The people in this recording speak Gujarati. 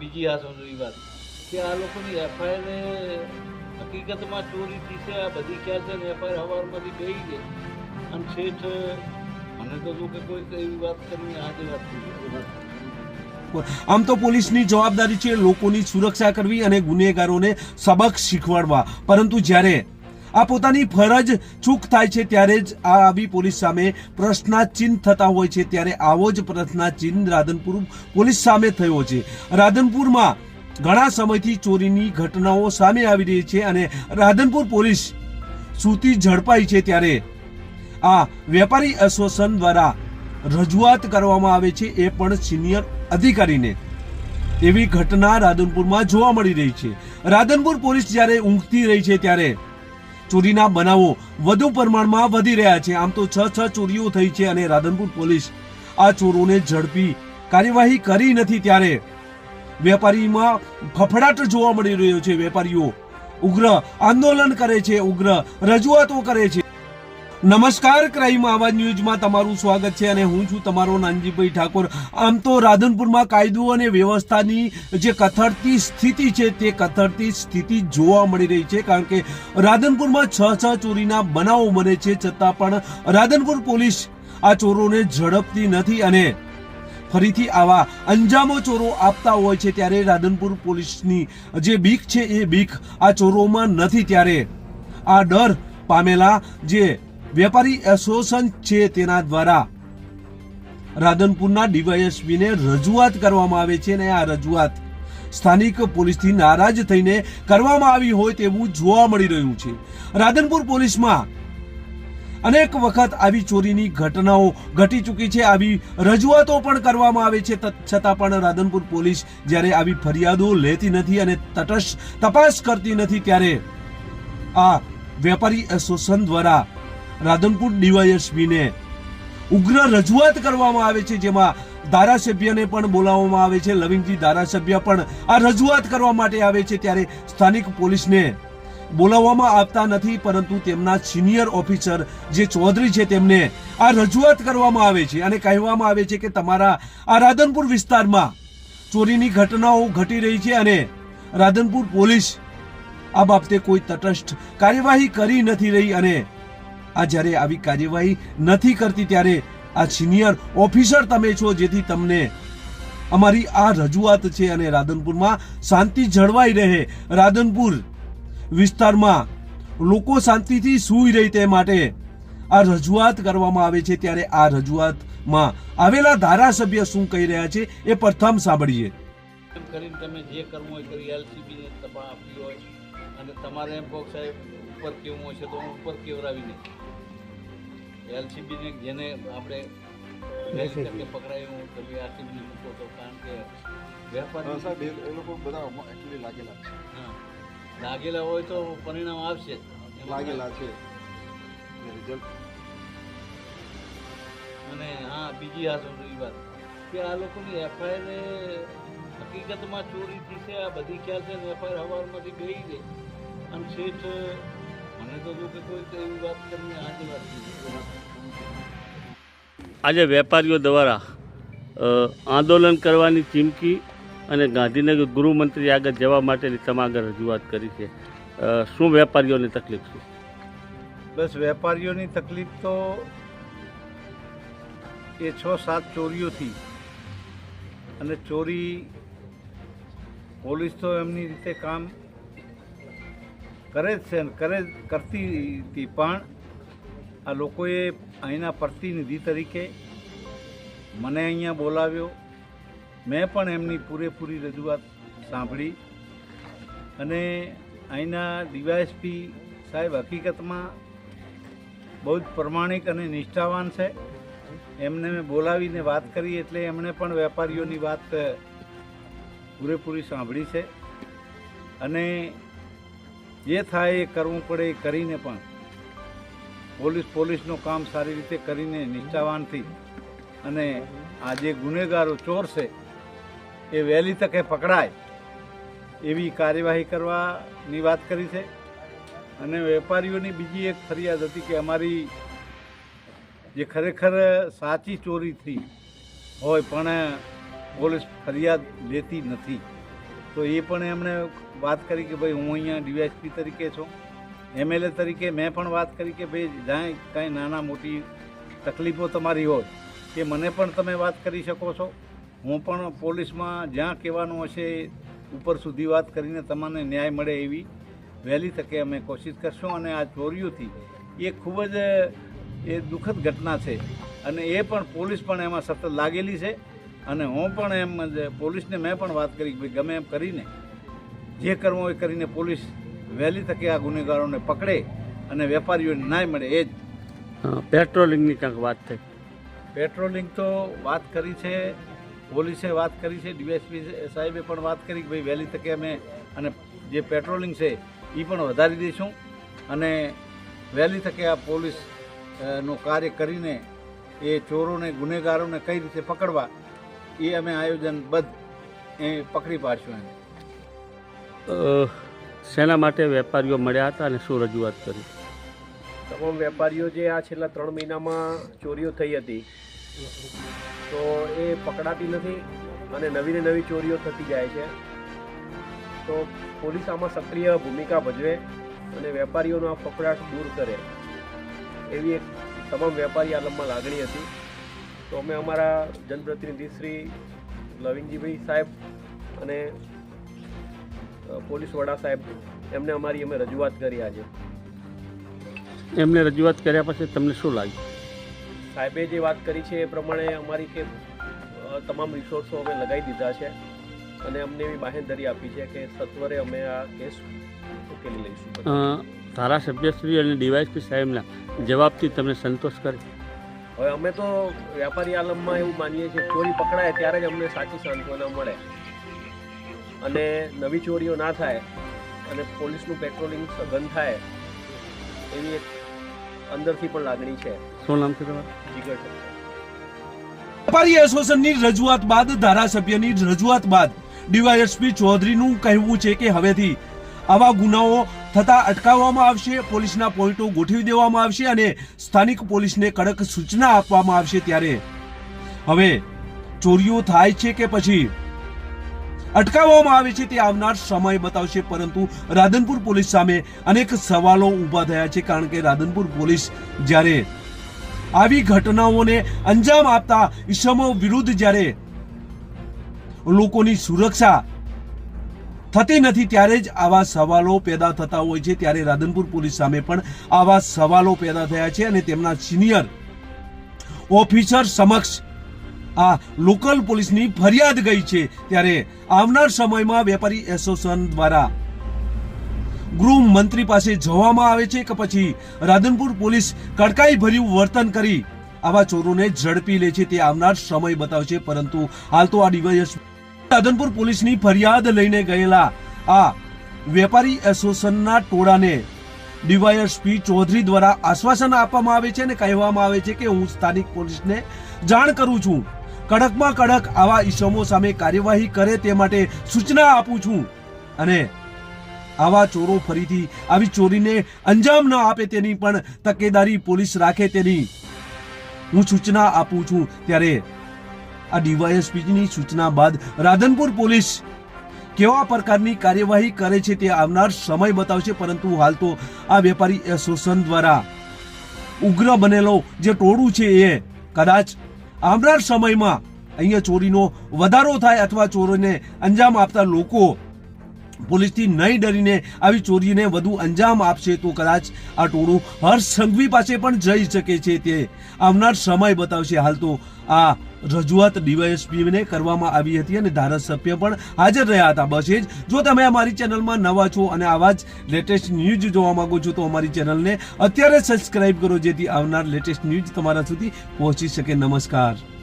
બીજી આ સમજવી વાત. કે આ લોકોની એફઆઈઆર હકીકતમાં ચોરી થઈ છે, આ બધી ક્યાં છે ને એફઆઈઆર હવારમાંથી ગઈ અને શેઠ મને તો જો કે કોઈ એવી વાત કરીને આજે વાત થઈ આમ તો પોલીસની જવાબદારી છે લોકોની સુરક્ષા કરવી અને ગુનેગારોને સબક શીખવાડવા. પરંતુ જ્યારે આ પોતાની ફરજ ચૂક થાય છે ત્યારે જ આ આવી પોલીસ સામે પ્રશ્નાચિહ્ન થતા હોય છે. ત્યારે આવો જ પ્રશ્નાચિહ્ન રાધનપુર પોલીસ સામે થયો છે. રાધનપુરમાં ઘણા સમયથી ચોરીની ઘટનાઓ સામે આવી રહી છે અને રાધનપુર પોલીસ સૂતી ઝડપાઈ છે ત્યારે આ વેપારી એસોસિએશન દ્વારા રજૂઆત કરવામાં આવે છે. એ પણ સિનિયર અધિકારીને એવી ઘટના રાધનપુરમાં જોવા મળી રહી છે. રાધનપુર પોલીસ જ્યારે ઊંઘતી રહી છે ત્યારે ચોરીના બનાવો વધુ પ્રમાણમાં વધી રહ્યા છે. આમ તો છ છ ચોરીઓ થઈ છે અને રાધનપુર પોલીસ આ ચોરોને ઝડપી કાર્યવાહી કરી નથી ત્યારે. વેપારીમાં ફફડાટ જોવા મળી રહ્યો છે. વેપારીઓ ઉગ્ર આંદોલન કરે છે, ઉગ્ર રજૂઆતો કરે છે. નમસ્કાર, ક્રાઇમ આવાજ ન્યૂઝમાં તમારું સ્વાગત છે અને હું છું તમારો નાનજીભાઈ ઠાકોર. આમ તો રાધનપુરમાં કાયદો અને વ્યવસ્થાની જે કથળતી સ્થિતિ છે તે કથળતી સ્થિતિ જોવા મળી રહી છે, કારણ કે રાધનપુરમાં છ છ ચોરીના બનાવો બને છે, છતાં પણ રાધનપુર પોલીસ આ ચોરોને ઝડપતી નથી અને ફરીથી આવા અંજામો ચોરો આપતા હોય છે ત્યારે રાધનપુર પોલીસની જે બીક છે એ બીક આ ચોરોમાં નથી. ત્યારે આ ડર પામેલા જે વેપારી એસોસિએશન છે તેના દ્વારા રાધનપુરના ડીવાયએસપીને રજૂઆત કરવામાં આવે છે અને આ રજૂઆત સ્થાનિક પોલીસથી નારાજ થઈને કરવામાં આવી હોય તેવું જોવા મળી રહ્યું છે. રાધનપુર પોલીસમાં અનેક વખત આવી ચોરીની ઘટનાઓ ઘટી ચૂકી છે. આવી રજૂઆતો પણ કરવામાં આવે છે. છતાં પણ રાધનપુર પોલીસ જ્યારે આવી ફરિયાદો લેતી નથી અને તટસ્થ તપાસ કરતી નથી, ત્યારે આ વેપારી એસોસિએશન દ્વારા રાધનપુર ડીવાયએસપીને ઉગ્ર રજૂઆત કરવામાં આવે છે, જેમાં ધારાસભ્યને પણ બોલાવવામાં આવે છે, લવિંગજી ધારાસભ્ય પણ આ રજૂઆત કરવા માટે આવે છે, ત્યારે સ્થાનિક પોલીસને બોલાવવામાં આવતા નથી, પરંતુ તેમના સિનિયર ઓફિસર જે ચૌધરી છે, તેમને આ રજૂઆત કરવામાં આવે છે અને કહેવામાં આવે છે કે તમારા આ રાધનપુર વિસ્તારમાં ચોરીની ઘટનાઓ ઘટી રહી છે અને રાધનપુર પોલીસ આ બાબતે કોઈ તટસ્થ કાર્યવાહી કરી નથી રહી અને આ જ્યારે આવી કાર્યવાહી નથી કરતી ત્યારે આ સિનિયર ઓફિસર તમે છો જેથી તમને અમારી આ રજૂઆત છે અને રાધનપુરમાં શાંતિ જળવાઈ રહે. રાધનપુર વિસ્તારમાં લોકો શાંતિથી સૂઈ રહે તે માટે આ રજૂઆત કરવામાં આવે છે. ત્યારે આ રજૂઆતમાં આવેલા ધારાસભ્ય શું કહી રહ્યા છે એ પ્રથમ સાંભળીએ. કરીને તમે જે કરવું હોય કરી એલસીબીને તપા આપી હોય અને તમારે એમ કહો સાહેબ ઉપર કેવું હોય છે તો હું ઉપર કેવરાવી નહીં એલસીબીને જેને આપણે પકડાય તકે તમે આરસીબીને મૂકો તો કારણ કે વેપારી એ એ લોકો બધા એકચ્યુઅલી લાગેલા છે. લાગેલા હોય તો પરિણામ આવશે. લાગેલા છે. અને હા બીજી આ સમજવી વાત કે આ લોકોની એફઆઈઆર હકીકતમાં ચોરી થઈ છે આ બધી ખ્યાલ છે એફઆઈઆર હવારમાંથી ગઈ અને શેઠ મને તો કે કોઈ એવી વાત કરીને આજે વાત આજે વેપારીઓ દ્વારા આંદોલન કરવાની ચીમકી અને ગાંધીનગર ગૃહમંત્રી આગળ જવા માટેની તમાગર રજૂઆત કરી છે. શું વેપારીઓની તકલીફ છે? બસ વેપારીઓની તકલીફ તો એ છ સાત ચોરીઓથી અને ચોરી પોલીસ તો એમની રીતે કામ કરે જ છે ને કરે કરતી હતી. પણ આ લોકોએ અહીંના પ્રતિનિધિ તરીકે મને અહીંયા બોલાવ્યો. મેં પણ એમની પૂરેપૂરી રજૂઆત સાંભળી. અને અહીંના ડીવાયએસપી સાહેબ હકીકતમાં બહુ જ પ્રમાણિક અને નિષ્ઠાવાન છે. એમને મેં બોલાવીને વાત કરી એટલે એમણે પણ વેપારીઓની વાત પૂરેપૂરી સાંભળી છે. અને જે થાય એ કરવું પડે એ કરીને પણ પોલીસ પોલીસનું કામ સારી રીતે કરીને નિષ્ઠાવાનથી અને આ જે ગુનેગારો ચોર છે, એ વહેલી તકે પકડાય એવી કાર્યવાહી કરવાની વાત કરી છે. અને વેપારીઓની બીજી એક ફરિયાદ હતી કે અમારી જે ખરેખર સાચી ચોરી થઈ હોય પણ પોલીસ ફરિયાદ લેતી નથી. તો એ પણ એમણે વાત કરી કે ભાઈ હું અહીંયા ડીવાયસપી તરીકે છું. એમએલએ તરીકે મેં પણ વાત કરી કે ભાઈ જ્યાં કાંઈ નાના મોટી તકલીફો તમારી હોય કે મને પણ તમે વાત કરી શકો છો. હું પણ પોલીસમાં જ્યાં કહેવાનું હશે ઉપર સુધી વાત કરીને તમને ન્યાય મળે એવી વહેલી તકે અમે કોશિશ કરશું અને આ ચોરીઓથી એ ખૂબ જ, એ દુઃખદ ઘટના છે. અને એ પણ પોલીસ પણ એમાં સતત લાગેલી છે. અને હું પણ એમ જ પોલીસને મેં પણ વાત કરી કે ભાઈ ગમે એમ કરીને જે કરવું હોય કરીને પોલીસ વહેલી તકે આ ગુનેગારોને પકડે અને વેપારીઓને ન્યાય મળે એ જ. પેટ્રોલિંગની ક્યાંક વાત થઈ. પેટ્રોલિંગ તો વાત કરી છે પોલીસે વાત કરી છે ડીએસપી સાહેબે પણ વાત કરી કે ભાઈ વહેલી તકે અમે અને જે પેટ્રોલિંગ છે એ પણ વધારી દઈશું અને વહેલી તકે આ પોલીસનું કાર્ય કરીને એ ચોરોને ગુનેગારોને કઈ રીતે પકડવા એ અમે આયોજનબદ્ધ એ પકડી પાડશું એમ. શેના માટે વેપારીઓ મળ્યા હતા અને શું રજૂઆત કરી? તમામ વેપારીઓ જે આ છેલ્લા ત્રણ મહિનામાં ચોરીઓ થઈ હતી તો એ પકડાતી નથી અને નવી ને નવી ચોરીઓ થતી જાય છે. તો પોલીસ આમાં સક્રિય ભૂમિકા ભજવે અને વેપારીઓનો આ ફફડાટ દૂર કરે એવી એક તમામ વેપારી આલમમાં લાગણી હતી. તો અમે અમારા જનપ્રતિનિધિ શ્રી લવિંગજીભાઈ સાહેબ અને પોલીસ વડા સાહેબ એમને અમારી અમે રજૂઆત કરી આજે. એમને રજૂઆત કર્યા પછી તમને શું લાગ્યું? સાહેબે જે વાત કરી છે એ પ્રમાણે અમારી કે તમામ રિસોર્સો અમે લગાવી દીધા છે અને અમને એવી બાહેંધરી આપી છે કે સત્વરે અમે આ કેસ ઉકેલી લઈશું. ધારાસભ્યશ્રી અને ડીવાયસપી સાહેબના જવાબથી તમને સંતોષ કરે? હવે અમે તો વેપારી આલમમાં એવું માનીએ છીએ ચોરી પકડાય ત્યારે જ અમને સાચી સાંત્વના મળે. અને નવી ચોરીઓ ના થાય અને પોલીસનું પેટ્રોલિંગ સઘન થાય એવી એક અંદરથી પણ લાગણી છે. શું નામ છે તમારું? જીગર વેપારી એસોસિએશનની રજૂઆત બાદ ધારાસભ્યની રજૂઆત બાદ ડીવાયએસપી ચૌધરીનું કહેવું છે કે હવેથી આવા ગુનાઓ થતા અટકાવવામાં આવશે, પોલીસના પોઈન્ટો ગોઠવી દેવામાં આવશે અને સ્થાનિક પોલીસને કડક સૂચના આપવામાં આવશે ત્યારે. હવે, ચોરીઓ થાય છે કે પછી? અટકાવવામાં આવે છે તે આવનાર સમય બતાવશે, પરંતુ રાધનપુર પોલીસ સામે અનેક સવાલો ઊભા થયા છે, કારણ કે રાધનપુર પોલીસ જ્યારે આવી ઘટનાઓને અંજામ આપતા ઈસમો વિરુદ્ધ જ્યારે લોકોની સુરક્ષા થતી નથી ત્યારે જ આવા સવાલો પેદા થતા હોય છે. ત્યારે રાધનપુર પોલીસ સામે પણ આવા સવાલો પેદા થયા છે અને તેમના સિનિયર ઓફિસર સમક્ષ આ લોકલ પોલીસની ફરિયાદ ગઈ છે. ત્યારે આવનાર સમયમાં વેપારી એસોસિએશન દ્વારા ગૃહ મંત્રી પાસે જવામાં આવે છે કે પછી રાધનપુર પોલીસ કડકાઈ ભર્યું વર્તન કરી આવા ચોરોને ઝડપી લે છે તે આવનાર સમય બતાવશે. પરંતુ હાલ તો આ ડીવાયએસ રાધનપુર પોલીસની ફરિયાદ લઈને ગયેલા આ વેપારી એસોસિએશનના ટોળાને ડીવાયએસપી ચૌધરી દ્વારા આશ્વાસન આપવામાં આવે છે અને કહેવામાં આવે છે કે હું સ્થાનિક પોલીસને જાણ કરું છું. કડકમાં કડક આવા ઈસમો સામે કાર્યવાહી કરે તે માટે સૂચના આપું છું. અને આવા ચોરો ફરીથી આવી ચોરીને અંજામ ન આપે તેની પણ તકેદારી પોલીસ રાખે તેની હું સૂચના આપું છું. ત્યારે આ ડીવાયએસપીની સૂચના બાદ રાધનપુર પોલીસ કેવા પ્રકારની કાર્યવાહી કરે છે તે આવનાર સમય બતાવશે, પરંતુ હાલ તો આ વેપારી એસોસિએશન દ્વારા ઉગ્ર બનેલો જે ટોળું છે એ કદાચ આવનાર સમયમાં અહીંયા ચોરીનો વધારો થાય અથવા ચોરોને અંજામ આપતા લોકો પોલીસથી નહીં ડરીને આવી ચોરીને વધુ અંજામ આપશે તો કદાચ આ ટોળું હર્ષ સંઘવી પાસે પણ જઈ શકે છે તે આવનાર સમય બતાવશે. હાલ તો આ રજૂઆત ડીવાયએસપીને કરવામાં આવી હતી અને ધારાસભ્ય પણ હાજર રહ્યા હતા. બસ એ જ. જો તમે અમારી ચેનલમાં નવા છો અને આવા જ લેટેસ્ટ ન્યૂઝ જોવા માંગો છો તો અમારી ચેનલને અત્યારે સબસ્ક્રાઇબ કરો જેથી આવનાર લેટેસ્ટ ન્યૂઝ તમારા સુધી પહોંચી શકે. નમસ્કાર.